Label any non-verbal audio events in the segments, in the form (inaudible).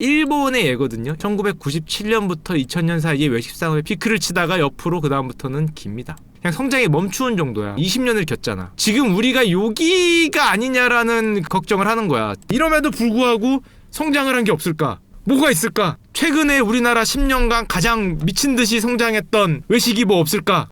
일본의 예거든요. 1997년부터 2000년 사이에 외식 산업의 피크를 치다가 옆으로 그 다음부터는 깁니다. 그냥 성장이 멈추는 정도야. 20년을 겪잖아. 지금 우리가 여기가 아니냐라는 걱정을 하는 거야. 이럼에도 불구하고 성장을 한 게 없을까? 뭐가 있을까? 최근에 우리나라 10년간 가장 미친 듯이 성장했던 외식이 뭐 없을까?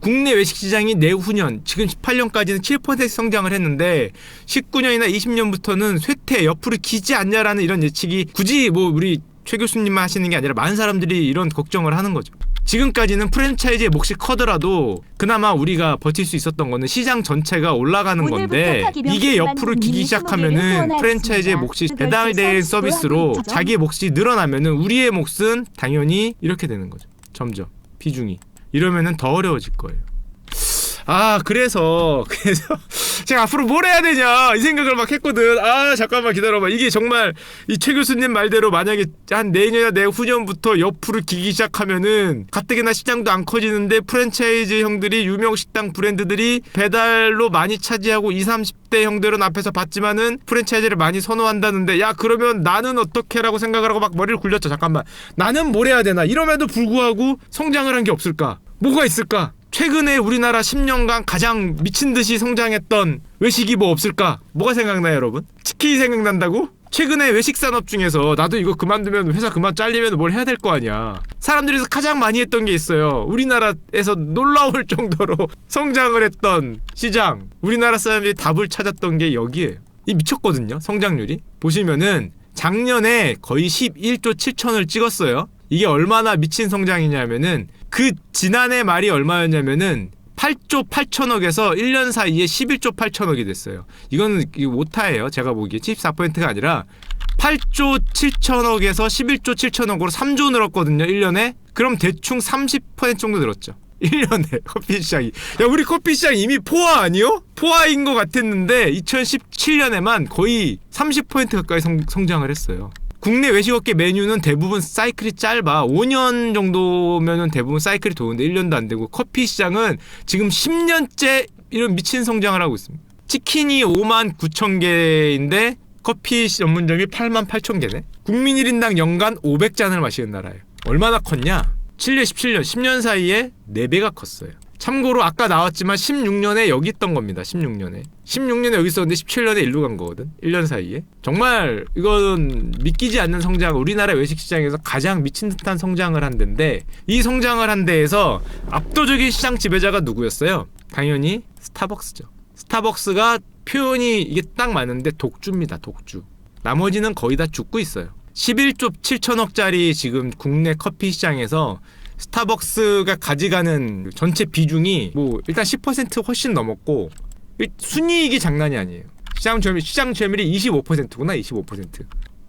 국내 외식 시장이 내후년 지금 18년까지는 7% 성장을 했는데 19년이나 20년부터는 쇠퇴 옆으로 기지 않냐라는 이런 예측이 굳이 뭐 우리 최 교수님만 하시는 게 아니라 많은 사람들이 이런 걱정을 하는 거죠. 지금까지는 프랜차이즈의 몫이 커더라도 그나마 우리가 버틸 수 있었던 거는 시장 전체가 올라가는 건데 이게 옆으로 기기 20개를 시작하면은. 프랜차이즈의 몫이 배달된 서비스로. 자기의 몫이 늘어나면은 우리의 몫은 당연히 이렇게 되는 거죠. 점점 비중이 이러면은 더 어려워질 거예요. 아 그래서 (laughs) 그래서 제가 앞으로 뭘 해야 되냐 이 생각을 막 했거든. 아 잠깐만 기다려봐. 이게 정말 이 최 교수님 말대로 만약에 한 내년이나 내후년부터 옆으로 기기 시작하면은 가뜩이나 시장도 안 커지는데 프랜차이즈 형들이 유명 식당 브랜드들이 배달로 많이 차지하고 20, 30대 형들은 앞에서 봤지만은 프랜차이즈를 많이 선호한다는데 야 그러면 나는 어떻게라고 생각을 하고 막 머리를 굴렸죠. 잠깐만. 나는 뭘 해야 되나? 이럼에도 불구하고 성장을 한 게 없을까 뭐가 있을까 최근에 우리나라 10년간 가장 미친 듯이 성장했던 외식이 뭐 없을까? 뭐가 생각나요, 여러분? 치킨이 생각난다고? 최근에 외식 산업 중에서 나도 이거 그만두면 회사 그만 잘리면 뭘 해야 될 거 아니야. 사람들이 가장 많이 했던 게 있어요. 우리나라에서 놀라울 정도로 (laughs) 성장을 했던 시장. 우리나라 사람들이 답을 찾았던 게 여기에요. 이 미쳤거든요. 성장률이. 보시면은 작년에 거의 11조 7천을 찍었어요. 이게 얼마나 미친 성장이냐면은 그 지난해 말이 얼마였냐면은 8조 8천억에서 1년 사이에 11조 8천억이 됐어요. 이거는 이 오타예요. 제가 보기에 74%가 아니라 8조 7천억에서 11조 7천억으로 3조 늘었거든요. 1년에. 그럼 대충 30% 정도 늘었죠. (laughs) 1년에 커피 시장이. 야, 우리 커피 시장 이미 포화 아니요? 포화인 것 같았는데 2017년에만 거의 30% 가까이 성, 성장을 했어요. 국내 외식업계 메뉴는 대부분 사이클이 짧아 5년 정도면은 대부분 사이클이 도는데 1년도 안 되고 커피 시장은 지금 10년째 이런 미친 성장을 하고 있습니다. 치킨이 5만 9천 개인데 커피 전문점이 8만 8천 개네. 국민 1인당 연간 500잔을 마시는 나라예요. 얼마나 컸냐? 7년, 17년, 10년 사이에 4배가 컸어요. 참고로 아까 나왔지만 16년에 여기 있던 겁니다. 16년에. 16년에 여기 있었는데 17년에 일로 간 거거든. 1년 사이에. 정말 이건 믿기지 않는 성장. 우리나라 외식 시장에서 가장 미친 듯한 성장을 한 데인데 이 성장을 한 데에서 압도적인 시장 지배자가 누구였어요? 당연히 스타벅스죠. 스타벅스가 표현이 이게 딱 맞는데 독주입니다. 독주. 나머지는 거의 다 죽고 있어요. 11조 7천억짜리 지금 국내 커피 시장에서 스타벅스가 가져가는 전체 비중이 뭐 일단 10% 훨씬 넘었고 일- 순이익이 장난이 아니에요. 시장 점유 시장 점유율이 25%구나 25%.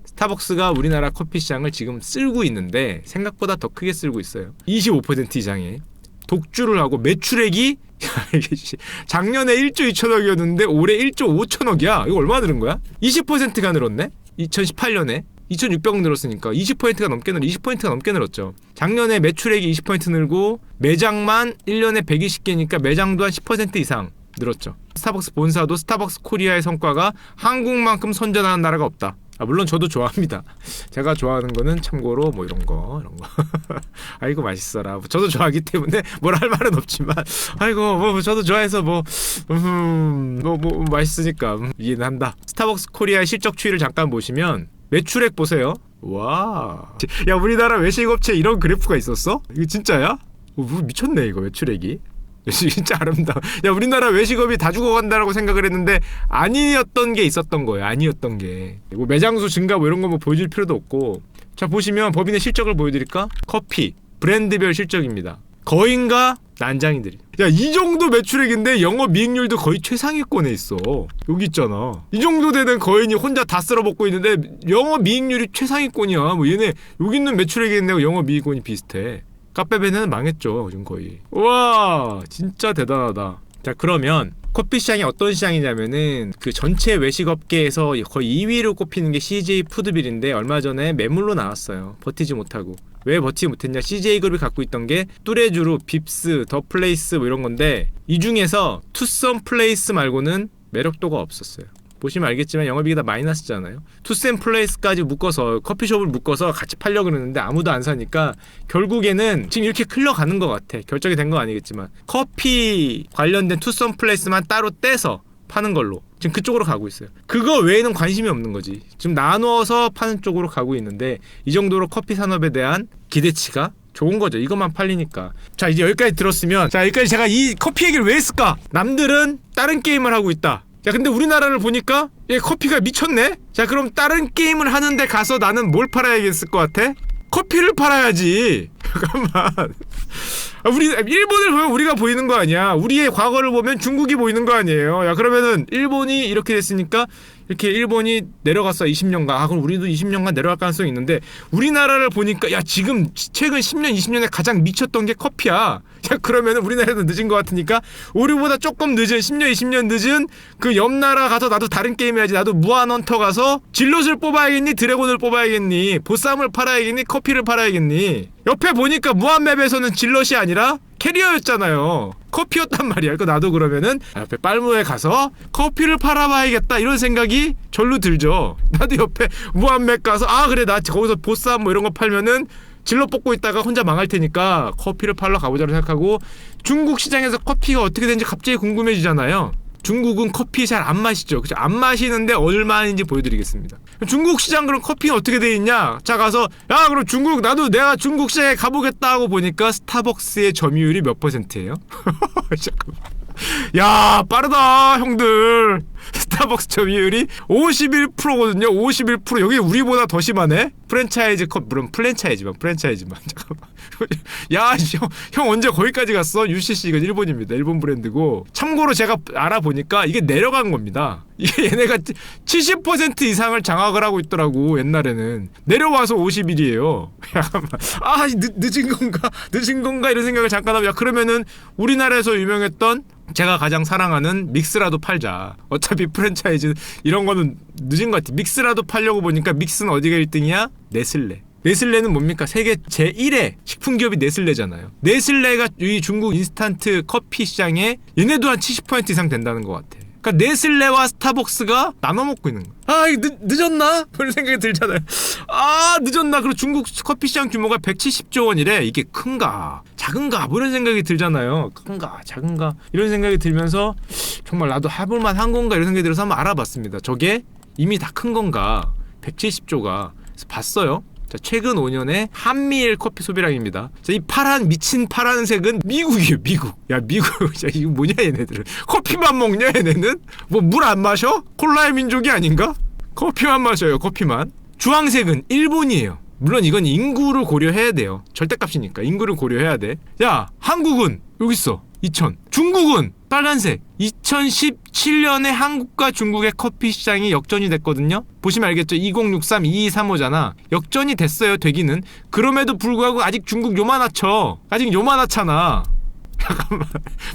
스타벅스가 우리나라 커피 시장을 지금 쓸고 있는데 생각보다 더 크게 쓸고 있어요. 25% 이상의 독주를 하고 매출액이 (laughs) 작년에 1조 2천억이었는데 올해 1조 5천억이야. 이거 얼마 늘은 거야? 20%가 늘었네. 2018년에 2,600억 늘었으니까 20%가 넘게 늘 20%가 넘게 늘었죠. 작년에 매출액이 20% 늘고 매장만 1년에 120개니까 매장도 한 10% 이상 늘었죠. 스타벅스 본사도 스타벅스 코리아의 성과가 한국만큼 선전하는 나라가 없다. 아, 물론 저도 좋아합니다. (laughs) 제가 좋아하는 거는 참고로 뭐 이런 거 이런 거. (laughs) 아이고 맛있어라. 저도 좋아하기 때문에 뭘 할 말은 없지만 (laughs) 아이고 뭐 저도 좋아해서 뭐 음, 뭐, 뭐 맛있으니까 음, 이해는 한다. 스타벅스 코리아의 실적 추이를 잠깐 보시면 매출액 보세요. 와. 야 우리나라 외식업체 이런 그래프가 있었어? 이거 진짜야? 어, 뭐 미쳤네 이거 매출액이. (laughs) 진짜 아름다워. 야 우리나라 외식업이 다 죽어간다라고 생각을 했는데 아니었던 게 있었던 거예요. 아니었던 게. 뭐 매장수 증가 뭐 이런 거 뭐 보여줄 필요도 없고. 자 보시면 법인의 실적을 보여드릴까? 커피 브랜드별 실적입니다. 거인가 난장이들이. 야 이 정도 매출액인데 영업 이익률도 거의 최상위권에 있어. 여기 있잖아. 이 정도 되는 거인이 혼자 다 쓸어 먹고 있는데 영업 이익률이 최상위권이야. 뭐 얘네 여기 있는 매출액인데 영업 이익권이 비슷해. 카페베네는 망했죠 지금 거의. 와 진짜 대단하다. 자 그러면 커피 시장이 어떤 시장이냐면은 그 전체 외식업계에서 거의 2위로 꼽히는 게 CJ 푸드빌인데 얼마 전에 매물로 나왔어요. 버티지 못하고. 왜 버티지 못했냐? CJ그룹이 갖고 있던 게 뚜레쥬르, 빕스, 더 플레이스 뭐 이런 건데 이 중에서 투썸 플레이스 말고는 매력도가 없었어요. 보시면 알겠지만 영업이익이 다 마이너스잖아요. 투센 플레이스까지 묶어서 커피숍을 묶어서 같이 팔려 그러는데 아무도 안 사니까 결국에는 지금 이렇게 흘러가는 것 같아. 결정이 된 건 아니겠지만 커피 관련된 투썸 플레이스만 따로 떼서 파는 걸로 지금 그쪽으로 가고 있어요. 그거 외에는 관심이 없는 거지. 지금 나누어서 파는 쪽으로 가고 있는데 이 정도로 커피 산업에 대한 기대치가 좋은 거죠. 이것만 팔리니까. 자, 이제 여기까지 들었으면 자, 여기까지 제가 이 커피 얘기를 왜 했을까? 남들은 다른 게임을 하고 있다. 자, 근데 우리나라를 보니까 얘 커피가 미쳤네. 자, 그럼 다른 게임을 하는데 가서 나는 뭘 팔아야겠을 것 같아? 커피를 팔아야지. (laughs) 잠깐만. 아, 우리 일본을 보면 우리가 보이는 거 아니야. 우리의 과거를 보면 중국이 보이는 거 아니에요. 야 그러면은 일본이 이렇게 됐으니까 이렇게 일본이 내려갔어 20년간. 아 그럼 우리도 20년간 내려갈 가능성이 있는데 우리나라를 보니까 야 지금 최근 10년 20년에 가장 미쳤던 게 커피야. (laughs) 야 그러면은 우리나라도 늦은 것 같으니까 우리보다 조금 늦은 10년 20년 늦은 그 옆 나라 가서 나도 다른 게임 해야지. 나도 무한헌터 가서 질럿을 뽑아야겠니 드래곤을 뽑아야겠니 보쌈을 팔아야겠니 커피를 팔아야겠니. 옆에 보니까 무한맵에서는 질럿이 아니라 캐리어였잖아요. 커피였단 말이야. 그 나도 그러면은 옆에 빨무에 가서 커피를 팔아봐야겠다 이런 생각이 절로 들죠. 나도 옆에 무한맥 가서 아 그래 나 거기서 보쌈 뭐 이런 거 팔면은 질러 뽑고 있다가 혼자 망할 테니까 커피를 팔러 가보자고 생각하고 중국 시장에서 커피가 어떻게 되는지 갑자기 궁금해지잖아요. 중국은 커피 잘 안 마시죠. 그죠? 안 마시는데 얼마인지 보여드리겠습니다. 중국 시장 그럼 커피가 어떻게 돼 있냐? 자 가서 야 그럼 중국 나도 내가 중국 시장에 가보겠다 하고 보니까 스타벅스의 점유율이 몇 퍼센트예요? (laughs) 잠깐만. 야 빠르다 형들. 스타벅스 점유율이 51%거든요. 51% 여기 우리보다 더 심하네. 프랜차이즈 컵 물론 프랜차이즈만 프랜차이즈만. (laughs) 잠깐만. 야형 형 언제 거기까지 갔어? UCC 이건 일본입니다. 일본 브랜드고. 참고로 제가 알아보니까 이게 내려간 겁니다. 이게 (laughs) 얘네가 70% 이상을 장악을 하고 있더라고 옛날에는. 내려와서 51이에요. (laughs) 잠깐만. 아 늦, 늦은 건가? 늦은 건가? 이런 생각을 잠깐 하면 야 그러면은 우리나라에서 유명했던 제가 가장 사랑하는 믹스라도 팔자. 어차피 프랜차이즈 이런 거는 늦은 것 같아. 믹스라도 팔려고 보니까 믹스는 어디가 1등이야? 네슬레. 네슬레는 뭡니까? 세계 제1의 식품 기업이 네슬레잖아요. 네슬레가 이 중국 인스턴트 커피 시장에 얘네도 한 70% 이상 된다는 것 같아. 그러니까 네슬레와 스타벅스가 나눠 먹고 있는 거야. 아, 늦, 늦었나? 그런 생각이 들잖아요. 아, 늦었나? 그리고 중국 커피 시장 규모가 170조 원이래. 이게 큰가? 작은가? 뭐 이런 생각이 들잖아요. 큰가? 작은가? 이런 생각이 들면서 정말 나도 해볼만 한 건가? 이런 생각이 들어서 한번 알아봤습니다. 저게 이미 다 큰 건가? 170조가. 그래서 봤어요. 자, 최근 5년의 한미일 커피 소비량입니다. 자, 이 파란 미친 파란색은 미국이에요, 미국. 야, 미국. (laughs) 야, 이거 뭐냐 얘네들은. 커피만 먹냐 얘네는? 뭐 물 안 마셔? 콜라의 민족이 아닌가? 커피만 마셔요, 커피만. 주황색은 일본이에요. 물론 이건 인구를 고려해야 돼요. 절대값이니까 인구를 고려해야 돼. 야, 한국은 여기 있어. 2000. 중국은 빨간색. 2017년에 한국과 중국의 커피 시장이 역전이 됐거든요. 보시면 알겠죠? 2063, 2235잖아. 역전이 됐어요, 되기는. 그럼에도 불구하고 아직 중국 요만하죠. 아직 요만하잖아. (laughs) 잠깐만.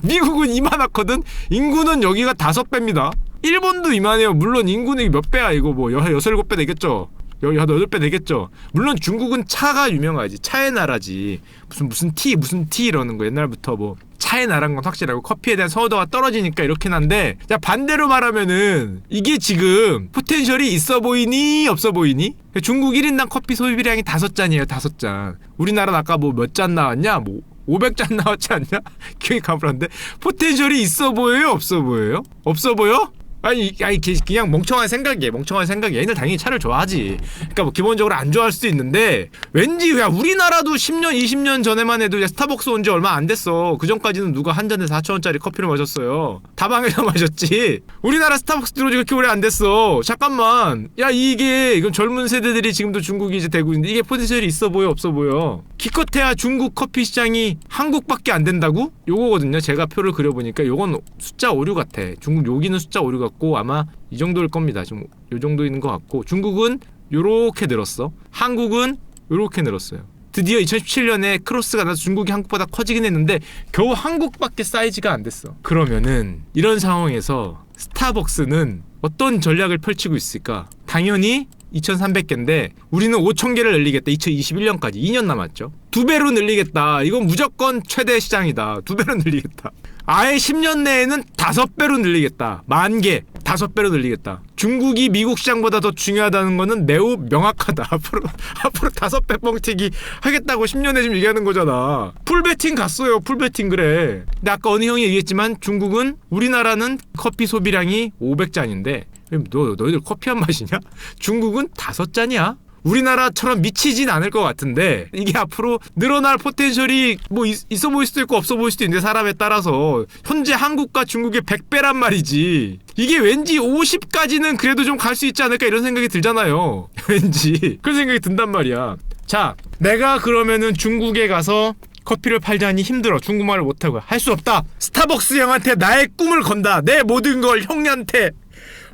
미국은 이만하거든. 인구는 여기가 다섯 배입니다. 일본도 이만해요. 물론 인구는 몇 배야 이거 뭐 여, 여섯 일곱 배 되겠죠. 여기 한 여덟 배 되겠죠. 물론 중국은 차가 유명하지. 차의 나라지. 무슨 무슨 티 무슨 티 이러는 거 옛날부터 뭐 차의 나라인 건 확실하고 커피에 대한 선호도가 떨어지니까 이렇긴 한데 자 반대로 말하면은 이게 지금 포텐셜이 있어 보이니 없어 보이니? 중국 1인당 커피 소비량이 다섯 잔이에요 다섯 잔 우리나라는 아까 뭐 몇 잔 나왔냐 뭐 500잔 (laughs) 나왔지 않냐? 기억이 가물었는데 포텐셜이 있어 보여요 없어 보여요? 없어 보여? 아니, 아니 기- 그냥 멍청한 생각이에요. 멍청한 생각이야. 얘들 당연히 차를 좋아하지. 그러니까 뭐 기본적으로 안 좋아할 수도 있는데 왠지 야 우리나라도 10년, 20년 전에만 해도 야, 스타벅스 온 지 얼마 안 됐어. 그 전까지는 누가 한 잔에 4천 원짜리 커피를 마셨어요. 다방에서 (laughs) 마셨지. 우리나라 스타벅스 들어온 지 그렇게 오래 안 됐어. 잠깐만. 야 이게 이건 젊은 세대들이 지금도 중국이 이제 되고 있는데 이게 포텐셜이 있어 보여 없어 보여. 기껏해야 중국 커피 시장이 한국밖에 안 된다고? 요거거든요. 제가 표를 그려보니까 요건 숫자 오류 같아. 중국 여기는 숫자 오류 같고 아마 이 정도일 겁니다. 지금 요 정도 있는 것 같고 중국은 요렇게 늘었어. 한국은 요렇게 늘었어요. 드디어 2017년에 크로스가 나서 중국이 한국보다 커지긴 했는데 겨우 한국밖에 사이즈가 안 됐어. 그러면은 이런 상황에서 스타벅스는 어떤 전략을 펼치고 있을까? 당연히 2,300개인데 우리는 5,000개를 늘리겠다. 2021년까지 2년 남았죠. 두 배로 늘리겠다. 이건 무조건 최대 시장이다. 두 배로 늘리겠다. 아예 10년 내에는 다섯 배로 늘리겠다. 만 개. 다섯 배로 늘리겠다. 중국이 미국 시장보다 더 중요하다는 거는 매우 명확하다. (laughs) 앞으로 앞으로 다섯 배 뻥튀기 하겠다고 10년에 지금 얘기하는 거잖아. 풀베팅 갔어요. 풀베팅 그래. 근데 아까 어느 형이 얘기했지만 중국은 우리나라는 커피 소비량이 500잔인데 너 너희들 커피 한 맛이냐? (laughs) 중국은 다섯 잔이야. 우리나라처럼 미치진 않을 것 같은데 이게 앞으로 늘어날 포텐셜이 뭐 있, 있어 보일 수도 있고 없어 보일 수도 있는데 사람에 따라서 현재 한국과 중국의 100배란 말이지. 이게 왠지 50까지는 그래도 좀 갈 수 있지 않을까 이런 생각이 들잖아요. (laughs) 왠지 그런 생각이 든단 말이야. 자 내가 그러면은 중국에 가서 커피를 팔자니 힘들어. 중국말을 못하고 할 수 없다. 스타벅스 형한테 나의 꿈을 건다. 내 모든 걸 형한테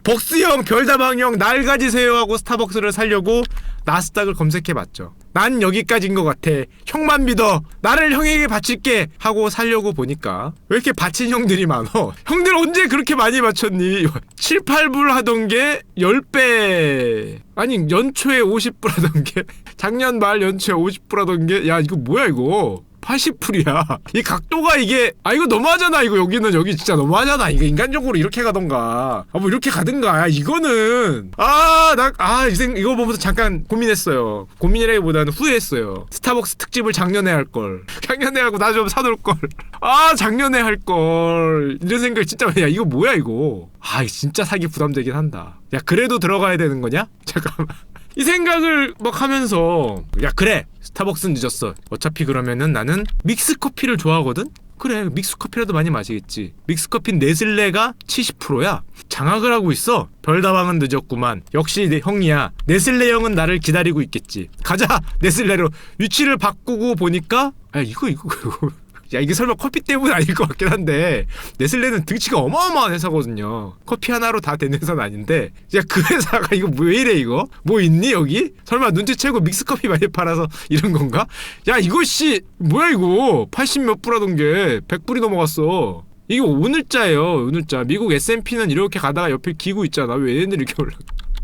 벅스형 별다방형 날 가지세요 하고 스타벅스를 살려고 나스닥을 검색해봤죠. 난 여기까지인 것 같아. 형만 믿어. 나를 형에게 바칠게 하고 살려고 보니까 왜 이렇게 바친 형들이 많어? 형들 언제 그렇게 많이 바쳤니? (laughs) 7, 8불 하던 게 10배. 아니 연초에 50불 하던 게 (laughs) 작년 말 연초에 50불 하던 게 야 이거 뭐야 이거? 80풀이야. 이 각도가 이게 아 이거 너무하잖아. 이거 여기는 여기 진짜 너무하잖아. 이거 인간적으로 이렇게 가던가. 아 뭐 이렇게 가든가. 야, 이거는 아 나아 이거 보면서 잠깐 고민했어요. 고민이라기보다는 후회했어요. 스타벅스 특집을 작년에 할 걸. (laughs) 작년에 하고 나 좀 사놓을 걸 아 (laughs) 작년에 할 걸. 이런 생각 진짜 야 이거 뭐야 이거? 아 진짜 사기 부담되긴 한다. 야 그래도 들어가야 되는 거냐? (laughs) 잠깐만. 이 생각을 막 하면서 야 그래 스타벅스는 늦었어. 어차피 그러면은 나는 믹스 커피를 좋아하거든? 그래 믹스 커피라도 많이 마시겠지. 믹스 커피 네슬레가 70%야. 장악을 하고 있어. 별다방은 늦었구만. 역시 내 형이야. 네슬레 형은 나를 기다리고 있겠지. 가자! 네슬레로. 위치를 바꾸고 보니까 아 이거 이거 이거 야 이게 설마 커피 때문 아닐 것 같긴 한데 네슬레는 등치가 어마어마한 회사거든요. 커피 하나로 다 되는 회사는 아닌데 야 그 회사가 이거 왜 이래 이거? 뭐 있니 여기? 설마 눈치채고 믹스 커피 많이 팔아서 이런 건가? 야씨 뭐야 이거? 80 몇 불 하던 게 100불이 넘어갔어. 이게 오늘자예요 오늘자. 미국 S&P는 이렇게 가다가 옆에 기구 있잖아. 왜 얘네들 이렇게 올라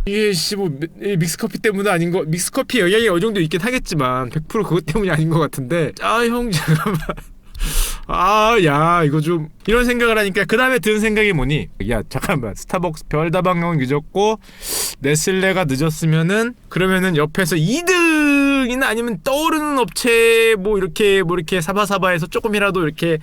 이게 씨뭐 믹스커피 때문은 아닌 거 믹스커피 영향이 어느 정도 있긴 하겠지만 100% 그것 때문이 아닌 것 같은데. 아 형 잠깐만 아, 야, 이거 좀 이런 생각을 하니까 그 다음에 든 생각이 뭐니? 야, 잠깐만, 스타벅스 별다방형 늦었고 네슬레가 늦었으면은 그러면은 옆에서 2등이나 아니면 떠오르는 업체 뭐 이렇게 뭐 이렇게 사바사바해서 조금이라도 이렇게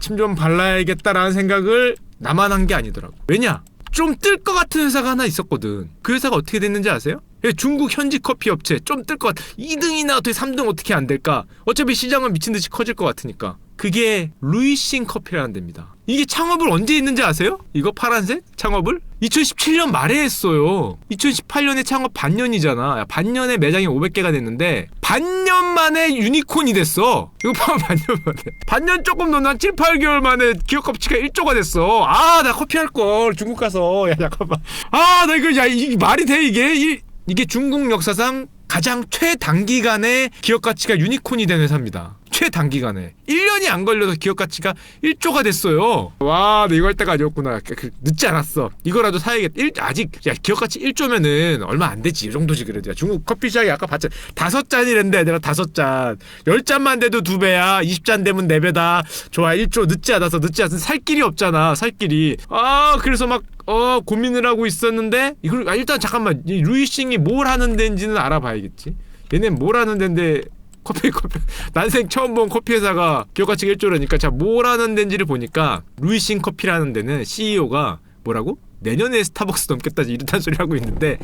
침 좀 발라야겠다라는 생각을 나만 한 게 아니더라고. 왜냐? 좀 뜰 것 같은 회사가 하나 있었거든. 그 회사가 어떻게 됐는지 아세요? 예, 중국 현지 커피 업체 좀 뜰 것 같아. 2등이나 어떻게 3등 어떻게 안 될까? 어차피 시장은 미친 듯이 커질 것 같으니까. 그게 루이싱 커피라는 데입니다. 이게 창업을 언제 했는지 아세요? 이거 파란색 창업을 2017년 말에 했어요. 2018년에 창업 반년이잖아. 야, 반년에 매장이 500개가 됐는데 반년 만에 유니콘이 됐어. 이거 봐 (laughs) 반년 만에. 반년 조금 넘는 한 7, 8개월 만에 기업 가치가 1조가 됐어. 아, 나 커피 할 걸. 중국 가서. 야, 잠깐만. 아, 나 이거 야, 이 말이 돼 이게? 이, 이게 중국 역사상 가장 최단기간에 기업 가치가 유니콘이 된 회사입니다. 최단기간에 1년이 안 걸려서 기업 가치가 1조가 됐어요. 와, 나 이거 할 때가 아니었구나. 그, 그, 늦지 않았어. 이거라도 사야겠다. 일, 아직 야 기업 가치 1조면은 얼마 안 되지. 이 정도지 그래도. 야, 중국 커피 시장이 아까 봤잖아. 다섯 잔이랬는데 내가 다섯 잔. 열 잔만 돼도 두 배야. 20잔 되면 네 배다. 좋아. 1조 늦지 않아서 늦지 않아서 살 길이 없잖아. 살 길이. 아, 그래서 막 어, 고민을 하고 있었는데 이걸 아, 일단 잠깐만. 이 루이싱이 뭘 하는 데인지는 알아봐야겠지. 얘네 뭘 하는 데인데 커피 커피 (laughs) 난생 처음 본 커피 회사가 기업 가치가 1조라니까 자뭘 하는 데인지를 보니까 루이싱 커피라는 데는 CEO가 뭐라고? 내년에 스타벅스 넘겠다 이렇다는 소리 하고 있는데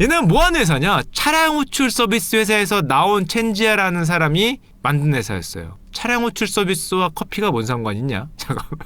얘는 뭐 하는 회사냐? 차량 호출 서비스 회사에서 나온 첸지아라는 사람이 만든 회사였어요. 차량 호출 서비스와 커피가 뭔 상관이냐? (laughs) 잠깐만.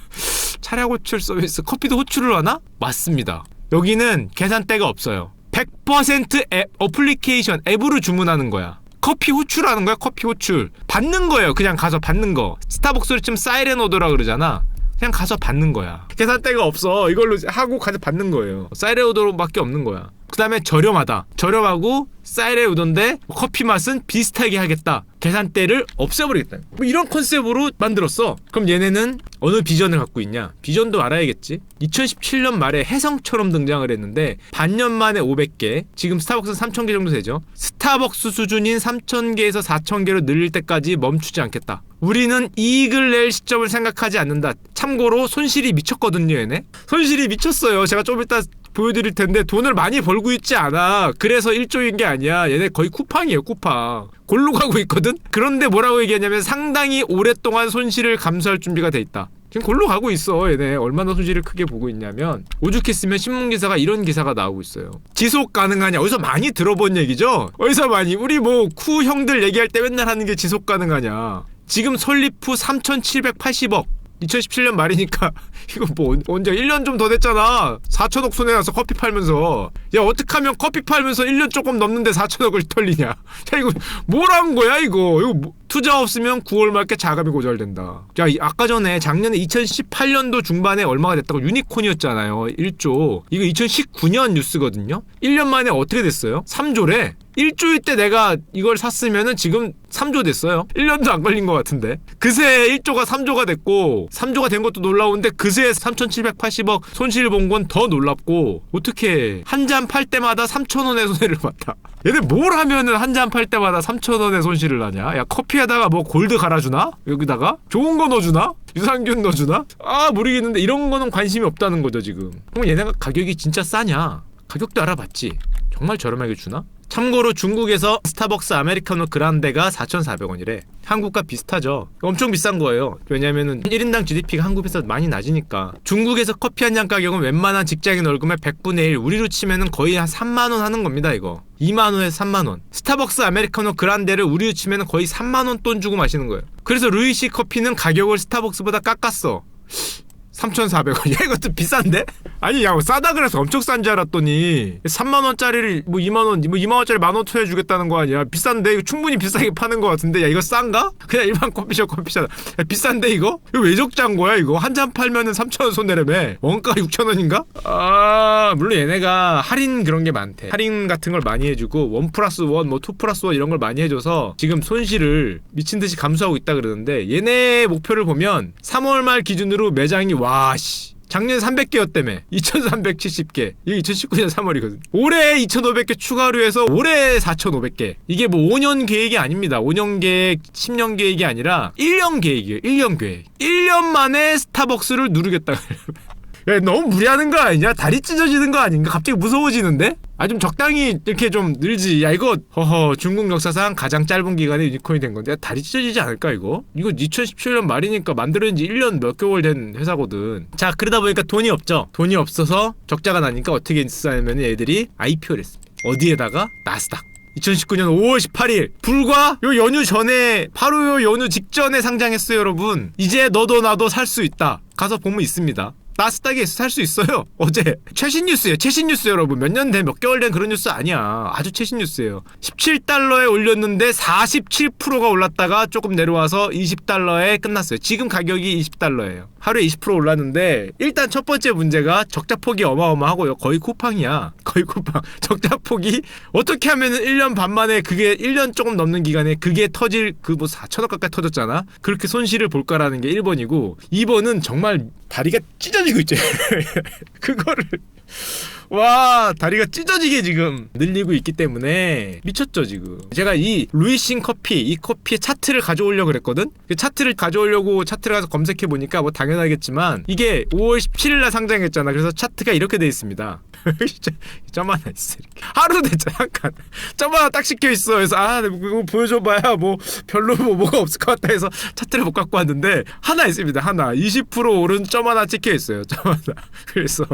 차량 호출 서비스 커피도 호출을 하나? 맞습니다. 여기는 계산대가 없어요. 100% 앱, 어플리케이션 앱으로 주문하는 거야. 커피 호출하는 거야? 커피 호출. 받는 거예요. 그냥 가서 받는 거. 스타벅스로 치면 사이렌 오더라 그러잖아 그냥 가서 받는 거야. 계산대가 없어. 이걸로 하고 가서 받는 거예요. 사이렌 오더로밖에 없는 거야. 그 다음에 저렴하다. 저렴하고 사이렌 오더인데 커피 맛은 비슷하게 하겠다. 계산대를 없애버리겠다. 뭐 이런 컨셉으로 만들었어. 그럼 얘네는 어느 비전을 갖고 있냐? 비전도 알아야겠지. 2017년 말에 해성처럼 등장을 했는데 반년 만에 500개 지금 스타벅스는 3000개 정도 되죠. 스타벅스 수준인 3000개에서 4000개로 늘릴 때까지 멈추지 않겠다 우리는 이익을 낼 시점을 생각하지 않는다. 참고로 손실이 미쳤거든요, 얘네. 손실이 미쳤어요. 제가 좀 이따 보여드릴 텐데 돈을 많이 벌고 있지 않아. 그래서 1조인 게 아니야. 얘네 거의 쿠팡이에요, 쿠팡. 골로 가고 있거든? 그런데 뭐라고 얘기하냐면 상당히 오랫동안 손실을 감수할 준비가 돼 있다. 지금 골로 가고 있어 얘네 얼마나 손실을 크게 보고 있냐면 오죽했으면 신문기사가 이런 기사가 나오고 있어요 지속 가능하냐 어디서 많이 들어본 얘기죠 어디서 많이 우리 뭐 쿠 형들 얘기할 때 맨날 하는 게 지속 가능하냐 지금 설립 후 3,780억. 2017년 말이니까 이거 뭐 언- 언제 1년 좀 더 됐잖아. 4천억 손에 나서 커피 팔면서. 야 어떻게 하면 커피 팔면서 1년 조금 넘는데 4천억을 털리냐. 야 이거 뭐란 거야 이거? 이거 뭐- 투자 없으면 9월 말께 자금이 고갈된다. 야 이- 아까 전에 작년에 2018년도 중반에 얼마가 됐다고 유니콘이었잖아요 1조. 이거 2019년 뉴스거든요? 1년 만에 어떻게 됐어요? 3조래? 1조일 때 내가 이걸 샀으면은 지금 3조 됐어요. 1년도 안 걸린 것 같은데. 그새 1조가 3조가 됐고 3조가 된 것도 놀라운데 그새 3,780억 손실 본건 더 놀랍고 어떻게 한 잔 팔 때마다 3,000원의 손해를 봤다. 얘네 뭘 하면은 한 잔 팔 때마다 3,000원의 손실을 하냐? 야 커피에다가 뭐 골드 갈아주나? 여기다가 좋은 거 넣어주나? 유산균 넣어주나? 아 모르겠는데 이런 거는 관심이 없다는 거죠 지금. 그럼 얘네가 가격이 진짜 싸냐? 가격도 알아봤지. 정말 저렴하게 주나? 참고로 중국에서 스타벅스 아메리카노 그란데가 4,400원이래. 한국과 비슷하죠. 엄청 비싼 거예요. 왜냐면은 1인당 GDP가 한국에서 많이 낮으니까. 중국에서 커피 한 잔 가격은 웬만한 직장인 월급의 100분의 1, 우리로 치면은 거의 한 3만 원 하는 겁니다, 이거. 2만 원에서 3만 원. 스타벅스 아메리카노 그란데를 우리로 치면은 거의 3만 원 돈 주고 마시는 거예요. 그래서 루이시 커피는 가격을 스타벅스보다 깎았어. 3,400원. 야, (laughs) 이것도 비싼데? 아니, 야, 뭐 싸다 그래서 엄청 싼 줄 알았더니 3만원짜리를 뭐 2만원, 뭐 2만원짜리 만원 투여해 주겠다는 거 아니야? 비싼데? 이거 충분히 비싸게 파는 거 같은데? 야, 이거 싼가? 그냥 일반 커피숍 커피숍. 야, 비싼데, 이거? 이거 왜 적자인 거야, 이거? 한 잔 팔면은 3,000원 손내려매. 원가 6,000원인가? 아, 물론 얘네가 할인 그런 게 많대. 할인 같은 걸 많이 해주고, 원 플러스 원, 뭐 투 플러스 원 이런 걸 많이 해줘서 지금 손실을 미친 듯이 감수하고 있다 그러는데 얘네 목표를 보면 3월 말 기준으로 매장이 와, 씨. 작년 300개였다며. 2370개. 이게 2019년 3월이거든. 올해 2500개 추가로 해서 올해 4500개. 이게 뭐 5년 계획이 아닙니다. 5년 계획 10년 계획이 아니라 1년 계획이에요. 1년 계획. 1년 만에 스타벅스를 누르겠다 (laughs) 야, 너무 무리하는 거 아니냐? 다리 찢어지는 거 아닌가? 갑자기 무서워지는데? 아, 좀 적당히 이렇게 좀 늘지. 야, 이거, 허허, 중국 역사상 가장 짧은 기간에 유니콘이 된 건데, 야, 다리 찢어지지 않을까, 이거? 이거 2017년 말이니까 만들어진 지 1년 몇 개월 된 회사거든. 자, 그러다 보니까 돈이 없죠? 돈이 없어서 적자가 나니까 어떻게 했냐면 애들이 IPO를 했습니다. 어디에다가? 나스닥. 2019년 5월 18일 불과 요 연휴 전에 바로 요 연휴 직전에 상장했어요 여러분 이제 너도 나도 살 수 있다 가서 보면 있습니다 나스닥에 살수 있어요. (laughs) 어제 최신 뉴스예요. 최신 뉴스 여러분. 몇 년 된 몇 개월 된 그런 뉴스 아니야. 아주 최신 뉴스예요. 17달러에 올렸는데 47%가 올랐다가 조금 내려와서 20달러에 끝났어요. 지금 가격이 20달러예요 하루에 20% 올랐는데 일단 첫 번째 문제가 적자 폭이 어마어마하고요. 거의 쿠팡이야. (laughs) 거의 쿠팡. 적자 폭이 어떻게 하면은 1년 반 만에 그게 1년 조금 넘는 기간에 그게 터질 그 뭐 4천억 가까이 터졌잖아? 그렇게 손실을 볼까라는 게 1번이고 2번은 정말 다리가 찢어지고 있죠. (laughs) 그거를 와 다리가 찢어지게 지금 늘리고 있기 때문에 미쳤죠 지금. 제가 이 루이싱 커피 이 커피의 차트를 가져오려고 그랬거든? 그 차트를 가져오려고 차트를 가서 검색해 보니까 뭐 당연하겠지만 이게 5월 17일 날 상장했잖아. 그래서 차트가 이렇게 돼 있습니다. (laughs) 진짜 점 하나 있어 이렇게 하루 됐잖아 잠깐 점 하나 딱 찍혀 있어. 그래서 아 그거 보여줘봐야 뭐 별로 뭐 뭐가 없을 것 같다 해서 차트를 못 갖고 왔는데 하나 있습니다 하나. 20% 오른 점 하나 찍혀 있어요 점 하나 그래서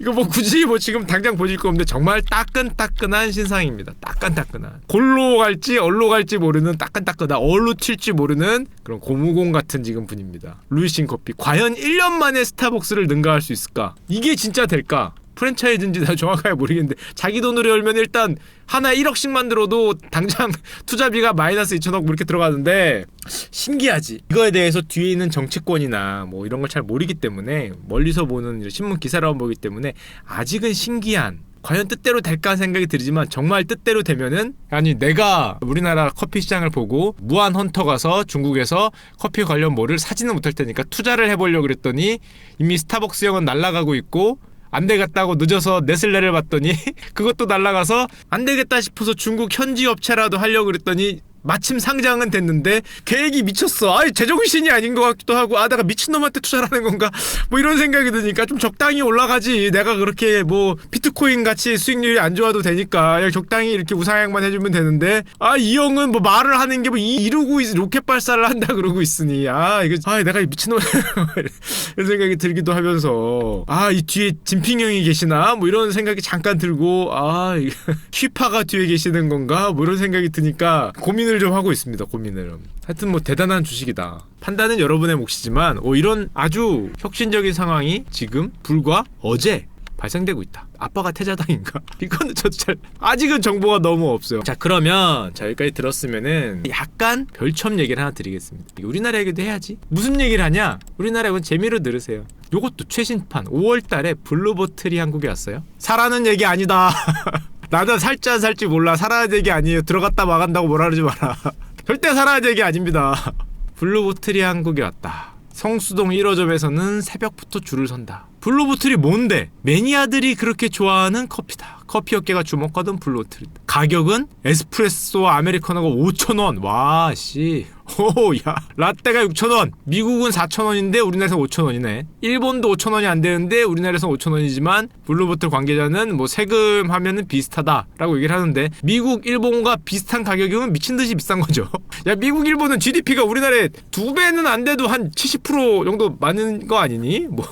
이거 뭐 굳이 뭐 지금 당장 보실 거 없는데 정말 따끈따끈한 신상입니다. 따끈따끈한. 골로 갈지 얼로 갈지 모르는 따끈따끈한 얼로 튈지 모르는 그런 고무공 같은 지금 분입니다. 루이싱 커피. 과연 1년 만에 스타벅스를 능가할 수 있을까? 이게 진짜 될까 프랜차이즈인지 나 정확하게 모르겠는데 자기 돈으로 열면 일단 하나에 1억씩 만 들어도 당장 (laughs) 투자비가 마이너스 2천억 뭐 이렇게 들어가는데 신기하지. 이거에 대해서 뒤에 있는 정치권이나 뭐 이런 걸 잘 모르기 때문에 멀리서 보는 신문 기사라고 보기 때문에 아직은 신기한 과연 뜻대로 될까 생각이 들지만 정말 뜻대로 되면은 아니 내가 우리나라 커피 시장을 보고 무한 헌터 가서 중국에서 커피 관련 뭐를 사지는 못할 테니까 투자를 해보려고 그랬더니 이미 스타벅스 형은 날아가고 있고 안 되겠다고 늦어서 네슬레를 봤더니 (laughs) 그것도 날라가서 안 되겠다 싶어서 중국 현지 업체라도 하려고 그랬더니 마침 상장은 됐는데 계획이 미쳤어. 아, 제정신이 아닌 것 같기도 하고, 아, 내가 미친놈한테 투자하는 건가? 뭐 이런 생각이 드니까 좀 적당히 올라가지. 내가 그렇게 뭐 비트코인 같이 수익률이 안 좋아도 되니까 적당히 이렇게 우상향만 해주면 되는데, 아, 이 형은 뭐 말을 하는 게 뭐 이루고 있, 로켓 발사를 한다 그러고 있으니, 아, 이거, 아, 내가 이 미친놈 (laughs) 이런 생각이 들기도 하면서, 아, 이 뒤에 진핑 형이 계시나? 뭐 이런 생각이 잠깐 들고, 아, (laughs) 휘파가 뒤에 계시는 건가? 뭐 이런 생각이 드니까 고민을 좀 하고 있습니다. 고민을. 하여튼 뭐 대단한 주식이다. 판단은 여러분의 몫이지만, 어, 이런 아주 혁신적인 상황이 지금 불과 어제 발생되고 있다. 아빠가 태자당인가? (laughs) 이거는 저도 잘 아직은 정보가 너무 없어요. 자 그러면 자 여기까지 들었으면은 약간 별첨 얘기를 하나 드리겠습니다. 우리나라 얘기도 해야지. 무슨 얘기를 하냐? 우리나라 이건 재미로 들으세요. 요것도 최신판 5월달에 블루보틀이 한국에 왔어요. 사라는 얘기 아니다. (laughs) 나도 살지 안 살지 몰라. 살아야 되기 아니에요. 들어갔다 마간다고 뭐라 그러지 마라. (laughs) 절대 살아야 되기 아닙니다. 블루보틀이 한국에 왔다. 성수동 1호점에서는 새벽부터 줄을 선다. 블루보틀이 뭔데? 매니아들이 그렇게 좋아하는 커피다. 커피 업계가 주목하던 블루보틀. 가격은 에스프레소 아메리카노가 5,000원. 와, 씨. 오, 야. 라떼가 6,000원. 미국은 4,000원인데 우리나라에서 5,000원이네. 일본도 5,000원이 안 되는데 우리나라에서 5,000원이지만 블루보틀 관계자는 뭐 세금 하면은 비슷하다 라고 얘기를 하는데 미국, 일본과 비슷한 가격이면 미친 듯이 비싼 거죠. 야, 미국, 일본은 GDP가 우리나라에 두 배는 안 돼도 한 70% 정도 많은 거 아니니? 뭐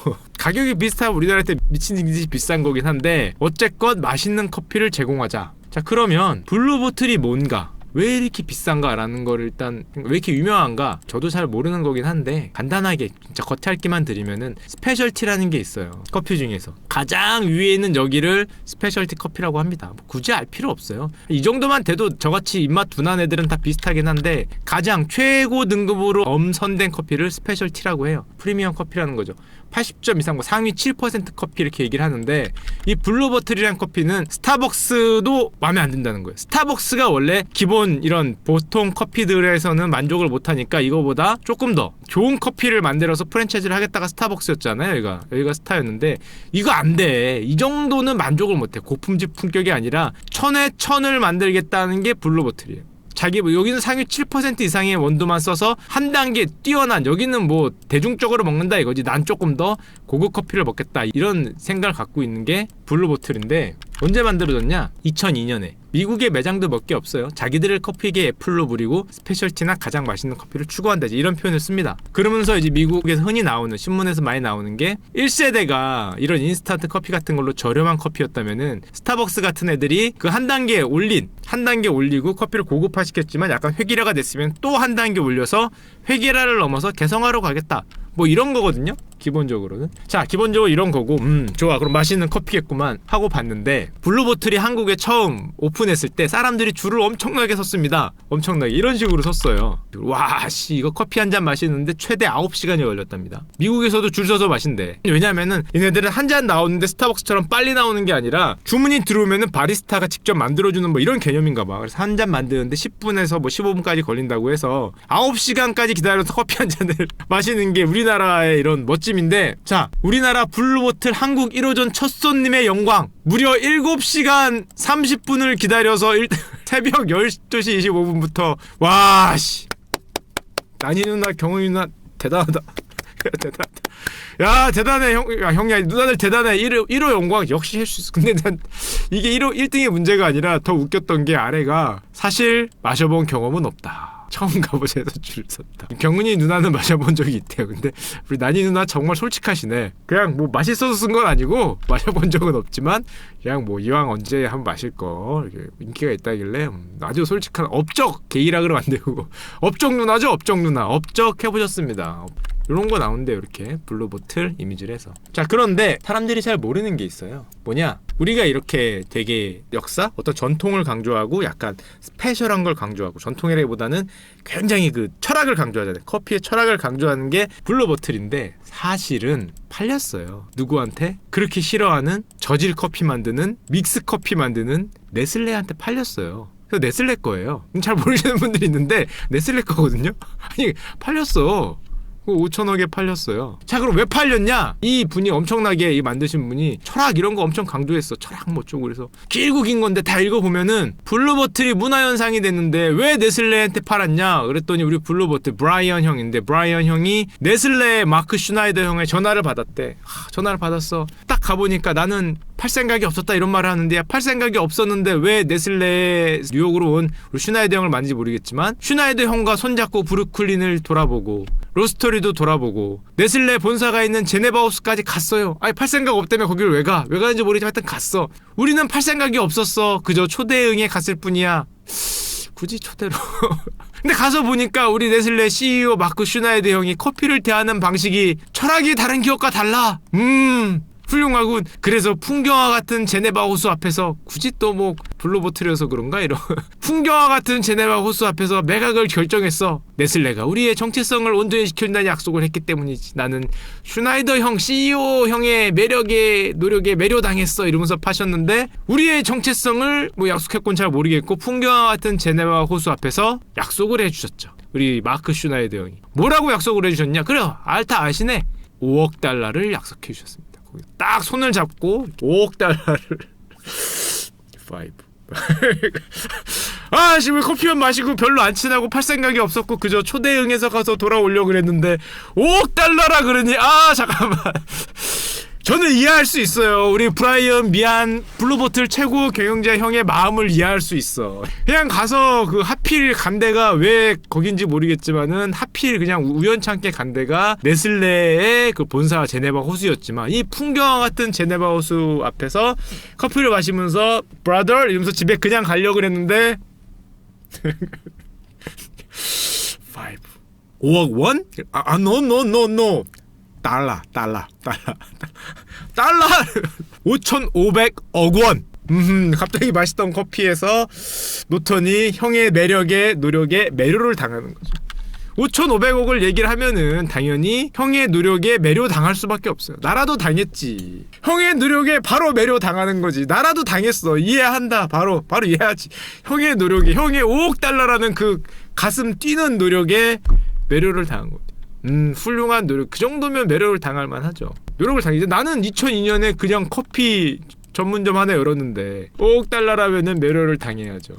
가격이 비슷하면 우리나라한테 미친 듯이 비싼 거긴 한데 어쨌건 맛있는 커피를 제공하자. 자, 그러면 블루보틀이 뭔가? 왜 이렇게 비싼가라는 거를 일단 왜 이렇게 유명한가? 저도 잘 모르는 거긴 한데 간단하게 진짜 겉핥기만 드리면은 스페셜티라는 게 있어요 커피 중에서. 가장 위에 있는 여기를 스페셜티 커피라고 합니다. 뭐 굳이 알 필요 없어요. 이 정도만 돼도 저같이 입맛 둔한 애들은 다 비슷하긴 한데 가장 최고 등급으로 엄선된 커피를 스페셜티라고 해요. 프리미엄 커피라는 거죠 80점 이상 뭐 상위 7% 커피 이렇게 얘기를 하는데 이 블루버틀이라는 커피는 스타벅스도 마음에 안 든다는 거예요. 스타벅스가 원래 기본 이런 보통 커피들에서는 만족을 못 하니까 이거보다 조금 더 좋은 커피를 만들어서 프랜차이즈를 하겠다가 스타벅스였잖아요. 여기가 여기가 스타였는데 이거 안 돼. 이 정도는 만족을 못 해. 고품질 품격이 아니라 천에 천을 만들겠다는 게 블루버틀이에요. 자기 뭐 여기는 상위 7% 이상의 원두만 써서 한 단계 뛰어난 여기는 뭐 대중적으로 먹는다 이거지. 난 조금 더 고급 커피를 먹겠다. 이런 생각을 갖고 있는 게 블루보틀인데 언제 만들어졌냐? 2002년에. 미국의 매장도 몇 개 없어요. 자기들의 커피계 애플로 부리고 스페셜티나 가장 맛있는 커피를 추구한다. 이런 표현을 씁니다. 그러면서 이제 미국에서 흔히 나오는 신문에서 많이 나오는 게 1세대가 이런 인스턴트 커피 같은 걸로 저렴한 커피였다면은 스타벅스 같은 애들이 그 한 단계 올린 한 단계 올리고 커피를 고급화 시켰지만 약간 회기라가 됐으면 또 한 단계 올려서 회기라를 넘어서 개성화로 가겠다 뭐 이런 거거든요. 기본적으로는. 자, 기본적으로 이런 거고, 음, 좋아. 그럼 맛있는 커피겠구만. 하고 봤는데, 블루보틀이 한국에 처음 오픈했을 때 사람들이 줄을 엄청나게 섰습니다. 엄청나게. 이런 식으로 섰어요. 와, 씨, 이거 커피 한 잔 마시는데 최대 9시간이 걸렸답니다. 미국에서도 줄 서서 마신대. 왜냐면은 얘네들은 한 잔 나오는데 스타벅스처럼 빨리 나오는 게 아니라 주문이 들어오면은 바리스타가 직접 만들어주는 뭐 이런 개념인가 봐. 그래서 한 잔 만드는데 10분에서 뭐 15분까지 걸린다고 해서 9시간까지 기다려서 커피 한 잔을 (laughs) 마시는 게 우리 나라의 이런 멋짐인데 자 우리나라 블루보틀 한국 1호전 첫 손님의 영광. 무려 7시간 30분을 기다려서 일, (laughs) 새벽 12시 25분부터 와씨. 난이 누나 경훈이 누나 대단하다. (laughs) 대단하다. 야 대단해 형 야, 형야 누나들 대단해. 1호, 1호 영광 역시 할 수 있어. 근데 난 이게 1호 1등의 문제가 아니라 더 웃겼던 게 아래가 사실 마셔본 경험은 없다 처음 가보셔서 줄 섰다. 경은이 누나는 마셔본 적이 있대요. 근데 우리 난이 누나 정말 솔직하시네. 그냥 뭐 맛있어서 쓴 건 아니고 마셔본 적은 없지만 그냥 뭐 이왕 언제 한번 마실 거 이렇게 인기가 있다길래 음, 아주 솔직한 업적 게이라 그러면 안 되고 (laughs) 업적 누나죠 업적 누나 업적 해보셨습니다. 이런 거 나온대요 이렇게 블루보틀 이미지를 해서 자 그런데 사람들이 잘 모르는 게 있어요 뭐냐 우리가 이렇게 되게 역사 어떤 전통을 강조하고 약간 스페셜한 걸 강조하고 전통이라기보다는 굉장히 그 철학을 강조하잖아요. 커피의 철학을 강조하는 게 블루보틀인데 사실은 팔렸어요. 누구한테? 그렇게 싫어하는 저질 커피 만드는 믹스 커피 만드는 네슬레한테 팔렸어요. 그래서 네슬레 거예요. 잘 모르시는 분들이 있는데 네슬레 거거든요? (laughs) 아니 팔렸어. 그 5천억에 팔렸어요. 자 그럼 왜 팔렸냐? 이 분이 엄청나게 이 만드신 분이 철학 이런 거 엄청 강조했어. 철학 뭐 어쩌고 그래서 길고 긴 건데 다 읽어보면은 블루버틀이 문화현상이 됐는데 왜 네슬레한테 팔았냐? 그랬더니 우리 블루버틀 브라이언 형인데 브라이언 형이 네슬레 마크 슈나이더 형의 전화를 받았대. 하, 전화를 받았어. 딱 가보니까 나는 팔 생각이 없었다 이런 말을 하는데 팔 생각이 없었는데 왜 네슬레 뉴욕으로 온 슈나이더 형을 만든지 모르겠지만 슈나이더 형과 손잡고 브루클린을 돌아보고 로스토리 도 돌아보고 네슬레 본사가 있는 제네바우스까지 갔어요. 아니 팔 생각 없다며 거기를 왜 가? 왜 가는지 모르겠지만 하여튼 갔어. 우리는 팔 생각이 없었어. 그저 초대응에 갔을 뿐이야. 굳이 초대로. (laughs) 근데 가서 보니까 우리 네슬레 CEO 마크 슈나이드 형이 커피를 대하는 방식이 철학이 다른 기업과 달라. 음. 훌륭하군. 그래서 풍경화 같은 제네바 호수 앞에서 굳이 또 뭐 블루보틀이어서 그런가 이런 (laughs) 풍경화 같은 제네바 호수 앞에서 매각을 결정했어. 네슬레가 우리의 정체성을 온전히 지켜준다는 약속을 했기 때문이지. 나는 슈나이더 형 CEO 형의 매력에 노력에 매료당했어 이러면서 파셨는데 우리의 정체성을 뭐 약속했건 잘 모르겠고 풍경화 같은 제네바 호수 앞에서 약속을 해주셨죠. 우리 마크 슈나이더 형이 뭐라고 약속을 해주셨냐? 그래 알타 아시네. 5억 달러를 약속해 주셨습니다. 거기 딱 손을 잡고 5억 달러를 5 아, 지금 커피만 마시고 별로 안 친하고 팔 생각이 없었고 그저 초대응해서 가서 돌아오려고 그랬는데 5억 달러라 그러니 아, 잠깐만. 저는 이해할 수 있어요. 우리 브라이언 미안 블루보틀 최고 경영자 형의 마음을 이해할 수 있어. 그냥 가서 그 하필 간 데가 왜 거긴지 모르겠지만은 하필 그냥 우연찮게 간 데가 네슬레의 그 본사 제네바 호수였지만 이 풍경 같은 제네바 호수 앞에서 커피를 마시면서 브라더 이러면서 집에 그냥 가려고 그랬는데 (laughs) 5 5억 원? 아, 노, 노, 노, 노. 달러, 달러, 달러, (laughs) 달러. 5,500억 원. 음, 갑자기 맛있던 커피에서 노턴이 형의 매력에 노력에 매료를 당하는 거죠. 5,500억을 얘기를 하면은 당연히 형의 노력에 매료 당할 수밖에 없어요. 나라도 당했지. 형의 노력에 바로 매료 당하는 거지. 나라도 당했어. 이해한다. 바로 바로 이해하지. 형의 노력에 형의 5억 달러라는 그 가슴 뛰는 노력에 매료를 당한 거지. 음, 훌륭한 노력. 그 정도면 매료를 당할 만하죠. 노력을 당이제 나는 2002년에 그냥 커피 전문점 하나 열었는데 5억 달러라면은 매료를 당해야죠.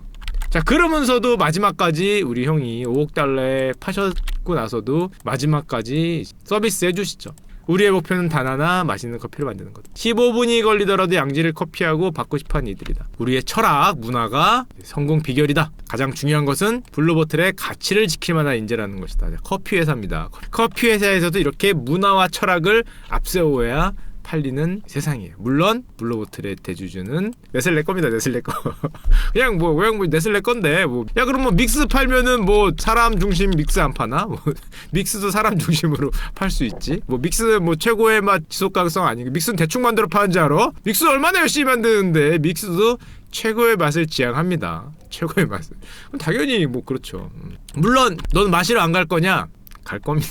자 그러면서도 마지막까지 우리 형이 5억 달러에 파셨고 나서도 마지막까지 서비스 해주시죠. 우리의 목표는 단 하나 맛있는 커피를 만드는 것. 15분이 걸리더라도 양질의 커피하고 받고 싶어하는 이들이다. 우리의 철학, 문화가 성공 비결이다. 가장 중요한 것은 블루보틀의 가치를 지킬 만한 인재라는 것이다. 커피 회사입니다. 커피 회사에서도 이렇게 문화와 철학을 앞세워야 팔리는 세상이에요. 물론 블루보틀의 대주주는 네슬레 겁니다. 네슬레 거. (laughs) 그냥 뭐 그냥 뭐 네슬레 건데 뭐 야 그럼 뭐 믹스 팔면은 뭐 사람 중심 믹스 안 파나? 뭐 (laughs) 믹스도 사람 중심으로 (laughs) 팔 수 있지. 뭐 믹스 뭐 최고의 맛 지속 가능성 아니고 믹스는 대충 만들어 파는지 알아? 믹스 얼마나 열심히 만드는데 믹스도 최고의 맛을 지향합니다. 최고의 맛을. 당연히 뭐 그렇죠. 음. 물론 넌 마시러 안 갈 거냐? 갈 겁니다.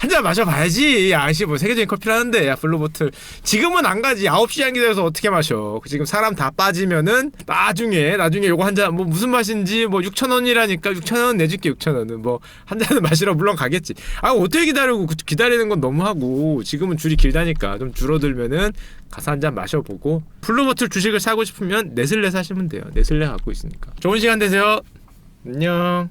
한 잔 마셔봐야지. 야, 아씨 뭐 세계적인 커피를 하는데 야 블루보틀 지금은 안 가지. 9시 향기 돼서 어떻게 마셔? 지금 사람 다 빠지면은 나중에 나중에 요거 한 잔 뭐 무슨 맛인지 뭐 6천 원이라니까 6천 원 내줄게 6천 원은 뭐 한 잔은 (laughs) 마시러 물론 가겠지. 아 어떻게 기다리고 그 기다리는 건 너무하고 지금은 줄이 길다니까 좀 줄어들면은 가서 한 잔 마셔보고 블루보틀 주식을 사고 싶으면 네슬레 사시면 돼요. 네슬레 갖고 있으니까. 좋은 시간 되세요. 안녕.